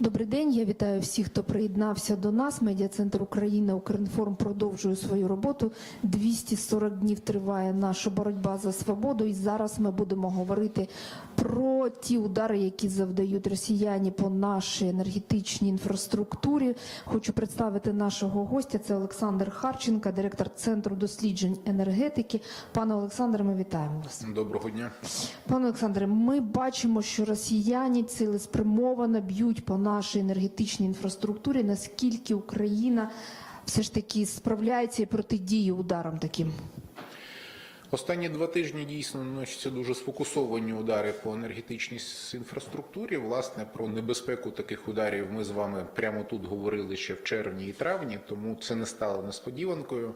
Добрий день. Я вітаю всіх, хто приєднався до нас. Медіа-центр Україна Укрінформ продовжує свою роботу. 240 днів триває наша боротьба за свободу. І зараз ми будемо говорити про ті удари, які завдають росіяни по нашій енергетичній інфраструктурі. Хочу представити нашого гостя. Це Олександр Харченко, директор центру досліджень енергетики. Пане Олександре, ми вітаємо вас. Доброго дня. Пане Олександре, ми бачимо, що росіяни цілеспрямовано б'ють по нашій енергетичній інфраструктурі. Наскільки Україна все ж таки справляється і протидіє ударам таким? Останні два тижні дійсно наносяться дуже сфокусовані удари по енергетичній інфраструктурі. Власне, про небезпеку таких ударів ми з вами прямо тут говорили ще в червні і травні, тому це не стало несподіванкою.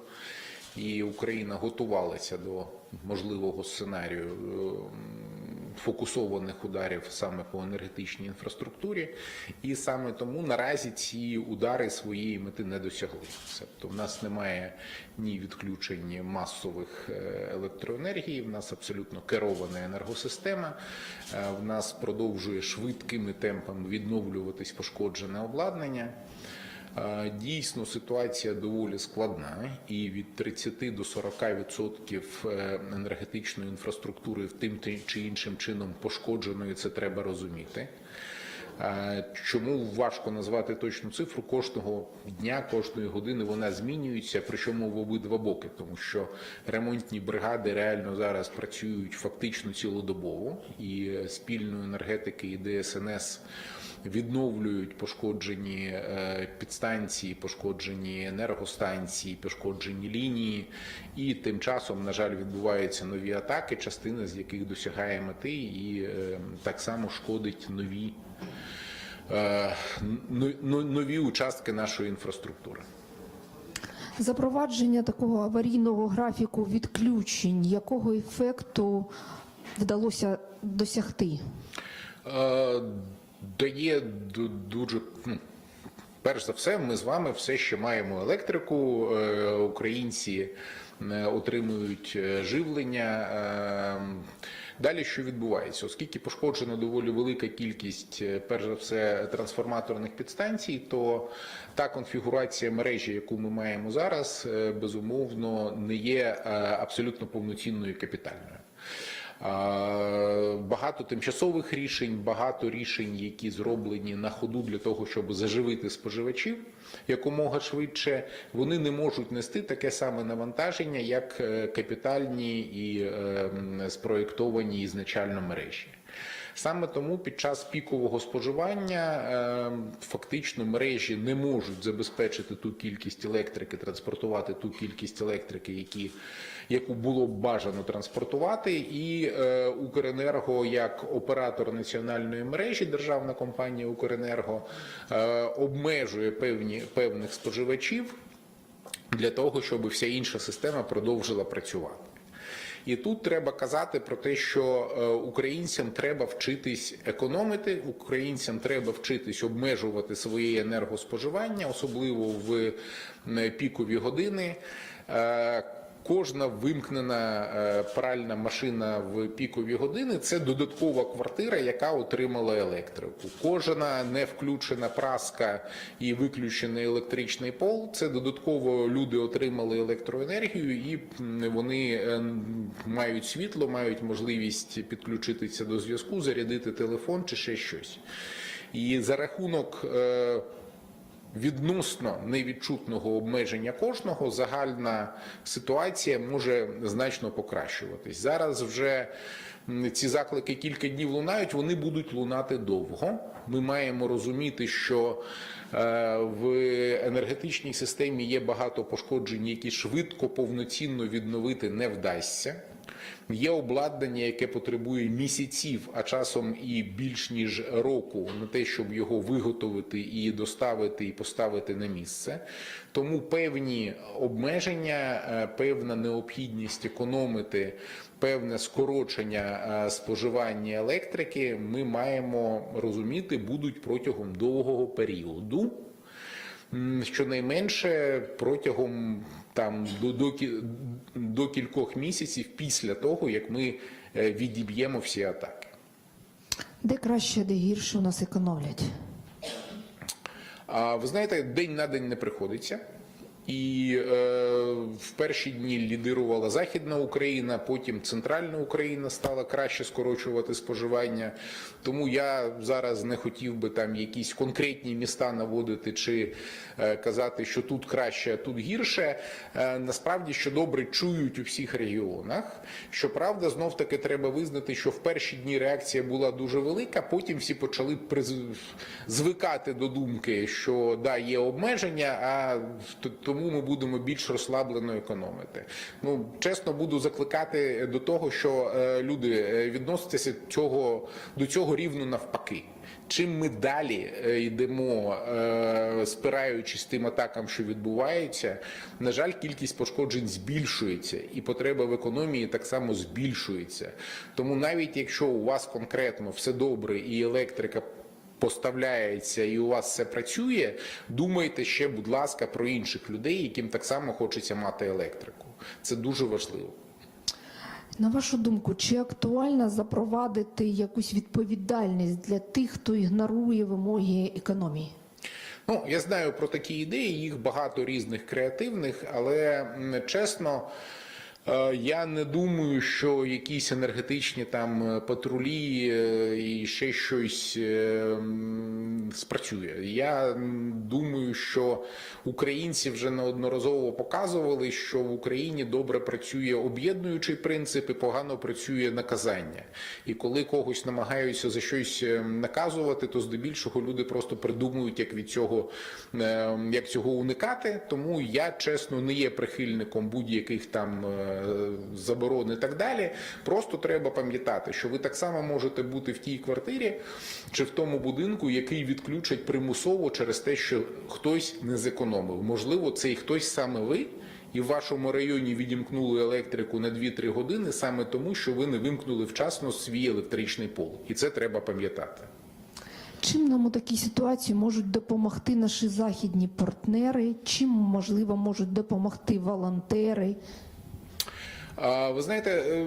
І Україна готувалася до можливого сценарію е, фокусованих ударів саме по енергетичній інфраструктурі, і саме тому наразі ці удари своєї мети не досягли. Тобто в нас немає ні відключень масових е, електроенергії, в нас абсолютно керована енергосистема, е, в нас продовжує швидкими темпами відновлюватись пошкоджене обладнання. Дійсно, ситуація доволі складна, і від 30 до 40% е, енергетичної інфраструктури в тим ти- чи іншим чином пошкодженою, це треба розуміти. Чому важко назвати точну цифру? Кожного дня, кожної години вона змінюється, причому в обидва боки, тому що ремонтні бригади реально зараз працюють фактично цілодобово, і е, спільної енергетики і ДСНС відновлюють пошкоджені е, підстанції, пошкоджені енергостанції, пошкоджені лінії, і тим часом, на жаль, відбуваються нові атаки, частина з яких досягає мети, і е, так само шкодить нові, е, нові участки нашої інфраструктури. Запровадження такого аварійного графіку відключень, якого ефекту вдалося досягти? Е, Дає ду- дуже. ну, Перш за все, ми з вами все ще маємо електрику. е, Українці е, отримують е, живлення. Далі що відбувається? Оскільки пошкоджена доволі велика кількість, перш за все, трансформаторних підстанцій, то та конфігурація мережі, яку ми маємо зараз, безумовно не є абсолютно повноцінною капітальною. Багато тимчасових рішень, багато рішень, які зроблені на ходу для того, щоб заживити споживачів якомога швидше, вони не можуть нести таке саме навантаження, як е, капітальні і е, спроєктовані ізначально мережі. Саме тому під час пікового споживання е, фактично мережі не можуть забезпечити ту кількість електрики, транспортувати ту кількість електрики, які, яку було б бажано транспортувати, і е, Укренерго як оператор національної мережі, державна компанія Укренерго е, обмежує певні певних споживачів для того, щоб вся інша система продовжила працювати. І тут треба казати про те, що е, українцям треба вчитись економити, українцям треба вчитись обмежувати своє енергоспоживання, особливо в пікові години. Е, Кожна вимкнена е, пральна машина в пікові години це додаткова квартира, яка отримала електрику. Кожна не включена праска і виключений електричний пол. Це додатково люди отримали електроенергію, і вони е, мають світло, мають можливість підключитися до зв'язку, зарядити телефон чи ще щось. І за рахунок. Відносно невідчутного обмеження кожного загальна ситуація може значно покращуватись. Зараз вже ці заклики кілька днів лунають, вони будуть лунати довго. Ми маємо розуміти, що е, в енергетичній системі є багато пошкоджень, які швидко повноцінно відновити не вдасться. Є обладнання, яке потребує місяців, а часом і більш ніж року на те, щоб його виготовити і доставити і поставити на місце. Тому певні обмеження, е, певна необхідність економити, певне скорочення е, споживання електрики ми маємо розуміти будуть протягом довгого періоду. Щонайменше протягом там до, до, до кількох місяців після того, як ми е, відіб'ємо всі атаки. Де краще, де гірше у нас економлять? А ви знаєте, день на день не приходиться. І е, в перші дні лідирувала Західна Україна, потім Центральна Україна стала краще скорочувати споживання. Тому я зараз не хотів би там якісь конкретні міста наводити чи е, казати, що тут краще, а тут гірше. Е, насправді, що добре чують у всіх регіонах. Щоправда, знов таки треба визнати, що в перші дні реакція була дуже велика. Потім всі почали приз- звикати до думки, що да, є обмеження, а т- тому ми будемо більш розслаблено економити. Ну чесно, буду закликати до того, що е, люди е, відносяться цього до цього рівно навпаки. Чим ми далі е, йдемо, спираючись тим атакам, що відбуваються, на жаль, кількість пошкоджень збільшується, і потреба в економії так само збільшується. Тому навіть якщо у вас конкретно все добре і електрика поставляється і у вас все працює, думайте ще, будь ласка, про інших людей, яким так само хочеться мати електрику. Це дуже важливо. На вашу думку, чи актуально запровадити якусь відповідальність для тих, хто ігнорує вимоги економії? Ну, я знаю про такі ідеї, їх багато різних креативних, але чесно. Е, Я не думаю, що якісь енергетичні там е, патрулі е, і ще щось спрацює. Я думаю, що українці вже неодноразово показували, що в Україні добре працює об'єднуючий принцип і погано працює наказання. І коли когось намагаються за щось наказувати, то здебільшого люди просто придумують, як від цього як цього уникати. Тому я чесно не є прихильником будь-яких там заборон і так далі. Просто треба пам'ятати, що ви так само можете бути в тій квартирі чи в тому будинку, який відключать примусово через те, що хтось не зекономив. Можливо, цей хтось саме ви. І в вашому районі відімкнули електрику на 2-3 години саме тому, що ви не вимкнули вчасно свій електричний пол. І це треба пам'ятати. Чим нам у такій ситуації можуть допомогти наші західні партнери? Чим можливо можуть допомогти волонтери? Ви знаєте, е,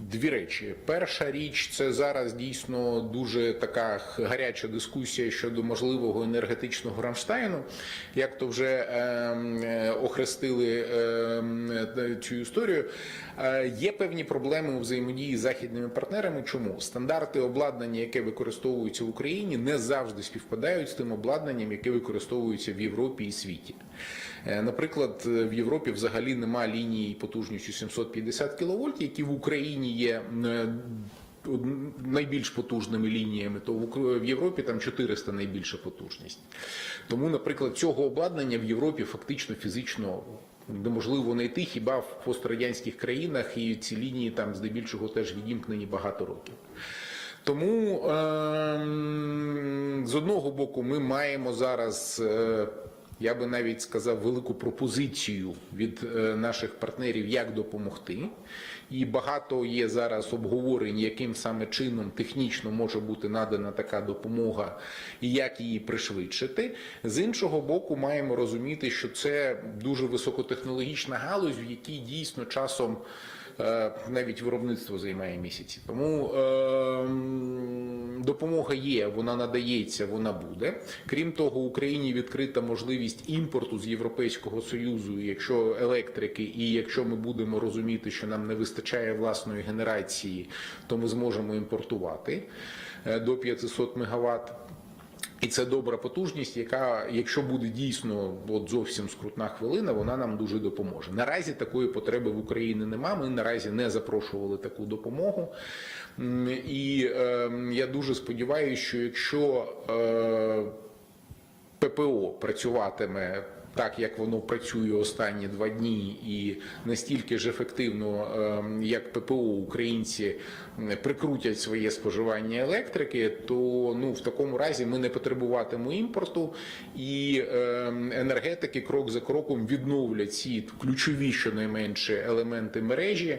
дві речі. Перша річ це зараз дійсно дуже така гаряча дискусія щодо можливого енергетичного Рамштайну. Як то вже е, е, охрестили е, цю історію. Є певні проблеми у взаємодії з західними партнерами. Чому стандарти обладнання, яке використовується в Україні, не завжди співпадають з тим обладнанням, яке використовується в Європі і світі. Е, Наприклад, в Європі взагалі нема лінії потужністю 750 кВт, які в Україні є е, найбільш потужними лініями, то в Європі там 400 найбільша потужність. Тому, наприклад, цього обладнання в Європі фактично фізично неможливо знайти хіба в пострадянських країнах, і ці лінії там здебільшого теж відімкнені багато років. Тому ем, з одного боку ми маємо зараз. Я би навіть сказав велику пропозицію від е, наших партнерів, як допомогти. І багато є зараз обговорень, яким саме чином технічно може бути надана така допомога і як її пришвидшити. З іншого боку, маємо розуміти, що це дуже високотехнологічна галузь, в якій дійсно часом е, навіть виробництво займає місяці. Тому е, допомога є, вона надається, вона буде. Крім того, Україні відкрита можливість імпорту з Європейського союзу, якщо електрики, і якщо ми будемо розуміти, що нам не вистачає власної генерації, то ми зможемо імпортувати е, до 500 МВт. І це добра потужність, яка, якщо буде дійсно от зовсім скрутна хвилина, вона нам дуже допоможе. Наразі такої потреби в Україні нема. Ми наразі не запрошували таку допомогу. І е, я дуже сподіваюся, що якщо е, ППО працюватиме так, як воно працює останні два дні, і настільки ж ефективно, ем, як ППО українці прикрутять своє споживання електрики, то ну в такому разі ми не потребуватимемо імпорту, і ем, енергетики крок за кроком відновлять ці ключові щонайменше елементи мережі.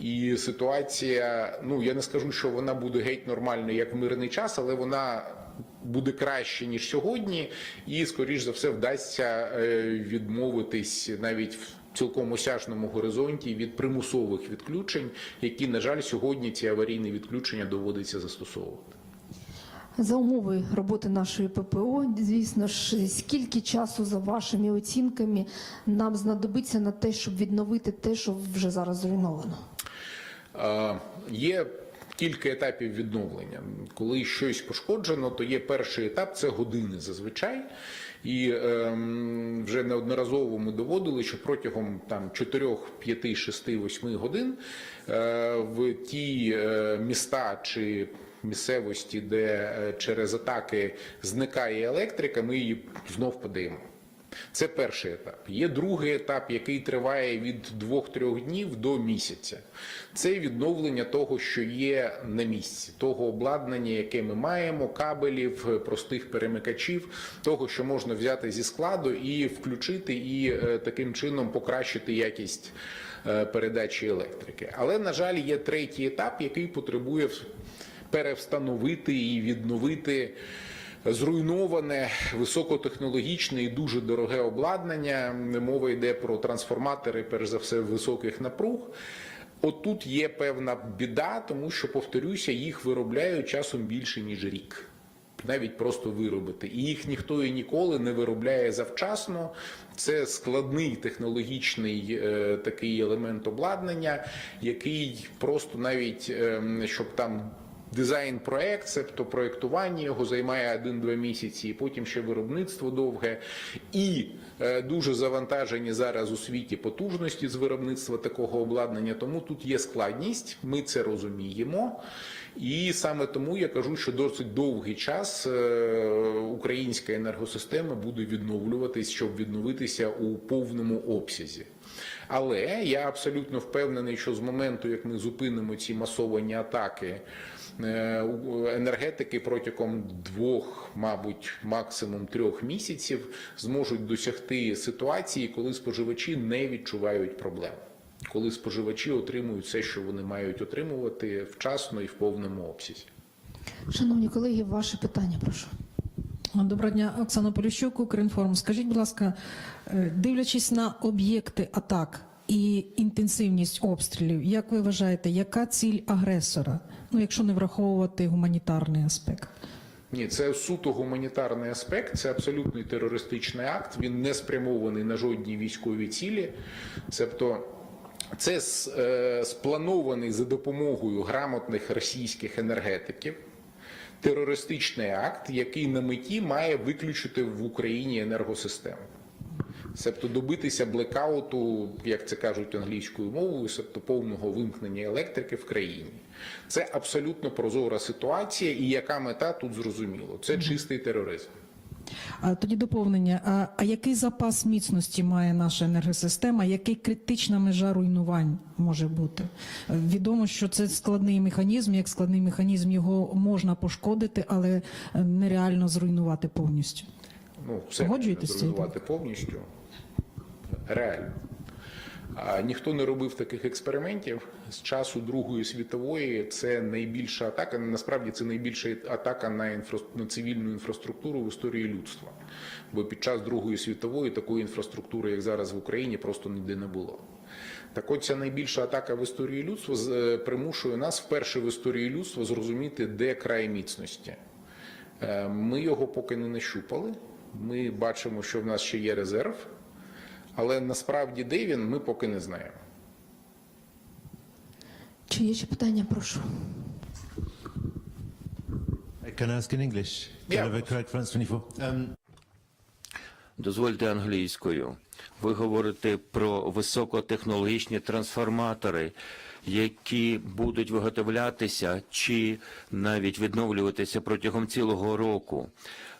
І ситуація, ну я не скажу, що вона буде геть нормальною, як в мирний час, але вона буде краще ніж сьогодні, і скоріш за все вдасться е, відмовитись навіть в цілком осяжному горизонті від примусових відключень, які на жаль сьогодні ці аварійні відключення доводиться застосовувати. За умови роботи нашої ППО, звісно ж, скільки часу за вашими оцінками нам знадобиться на те, щоб відновити те, що вже зараз зруйновано? Е, Є кілька етапів відновлення. Коли щось пошкоджено, то є перший етап це години зазвичай. І ем, вже неодноразово ми доводили, що протягом там 4, 5, 6, 8 годин е, в ті е, міста чи місцевості, де е, через атаки зникає електрика, ми її знов подаємо. Це перший етап. Є другий етап, який триває від 2-3 днів до місяця. Це відновлення того, що є на місці, того обладнання, яке ми маємо, кабелів, простих перемикачів, того, що можна взяти зі складу і включити, і е, таким чином покращити якість е, передачі електрики. Але, на жаль, є третій етап, який потребує перевстановити і відновити зруйноване високотехнологічне і дуже дороге обладнання. Мова йде про трансформатори, перш за все, високих напруг. Отут є певна біда, тому що, повторюся, їх виробляють часом більше ніж рік. Навіть просто виробити. І їх ніхто і ніколи не виробляє завчасно. Це складний технологічний е, такий елемент обладнання, який просто навіть ем, щоб там дизайн проект, тобто проектування його займає 1-2 місяці, і потім ще виробництво довге. І е, дуже завантажені зараз у світі потужності з виробництва такого обладнання. Тому тут є складність, ми це розуміємо. І саме тому я кажу, що досить довгий час е, українська енергосистема буде відновлюватись, щоб відновитися у повному обсязі. Але я абсолютно впевнений, що з моменту, як ми зупинимо ці масовані атаки енергетики протягом двох, мабуть, максимум трьох місяців зможуть досягти ситуації, коли споживачі не відчувають проблем. Коли споживачі отримують все, що вони мають отримувати вчасно і в повному обсязі. Шановні колеги, ваше питання, прошу. Доброго дня, Оксана Поліщук, Укрінформ. Скажіть, будь ласка, е, дивлячись на об'єкти атак і інтенсивність обстрілів, як ви вважаєте, яка ціль агресора? Ну, якщо не враховувати гуманітарний аспект? Ні, це суто гуманітарний аспект, це абсолютний терористичний акт. Він не спрямований на жодні військові цілі. Тобто це е, спланований за допомогою грамотних російських енергетиків. Терористичний акт, який на меті має виключити в Україні енергосистему. Тобто добитися блекауту, як це кажуть англійською мовою, тобто повного вимкнення електрики в країні. Це абсолютно прозора ситуація, і яка мета тут зрозуміло. Це чистий тероризм. А тоді доповнення. А, а який запас міцності має наша енергосистема? Який критична межа руйнувань може бути? Відомо, що це складний механізм. Як складний механізм його можна пошкодити, але нереально зруйнувати повністю. Ну, все зруйнувати повністю. Реально. Ніхто не робив таких експериментів з часу Другої світової. Це найбільша атака. Насправді це найбільша атака на, інфра... на цивільну інфраструктуру в історії людства. Бо під час Другої світової такої інфраструктури, як зараз в Україні, просто ніде не було. Так от ця найбільша атака в історії людства е, примушує нас вперше в історії людства зрозуміти, де край міцності. Е, Ми його поки не нащупали. Ми бачимо, що в нас ще є резерв, але насправді де він, ми поки не знаємо. Чи є ще питання, прошу? Can I ask in English? Yeah, Can I of have a correct France 24? Um, Дозвольте англійською. Ви говорите про високотехнологічні трансформатори, які будуть виготовлятися чи навіть відновлюватися протягом цілого року.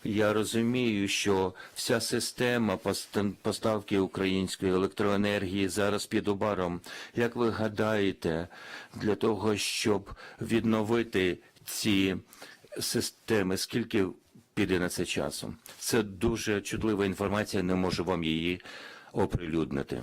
Я розумію, що вся система пост- поставки української електроенергії зараз під ударом. Як ви гадаєте, для того, щоб відновити ці системи, скільки піде на це часу? Це дуже чутлива інформація, не можу вам її оприлюднити.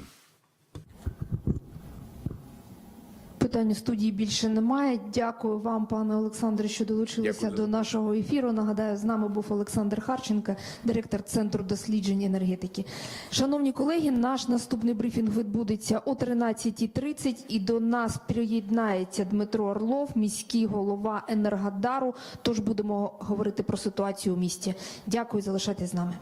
Питання Питань у студії більше немає. Дякую вам, пане Олександре, що долучилися Дякую до нашого ефіру. Нагадаю, з нами був Олександр Харченко, директор Центру досліджень енергетики. Шановні колеги, наш наступний брифінг відбудеться о 13.30 і до нас приєднається Дмитро Орлов, міський голова Енергодару. Тож будемо говорити про ситуацію у місті. Дякую, залишайтесь з нами.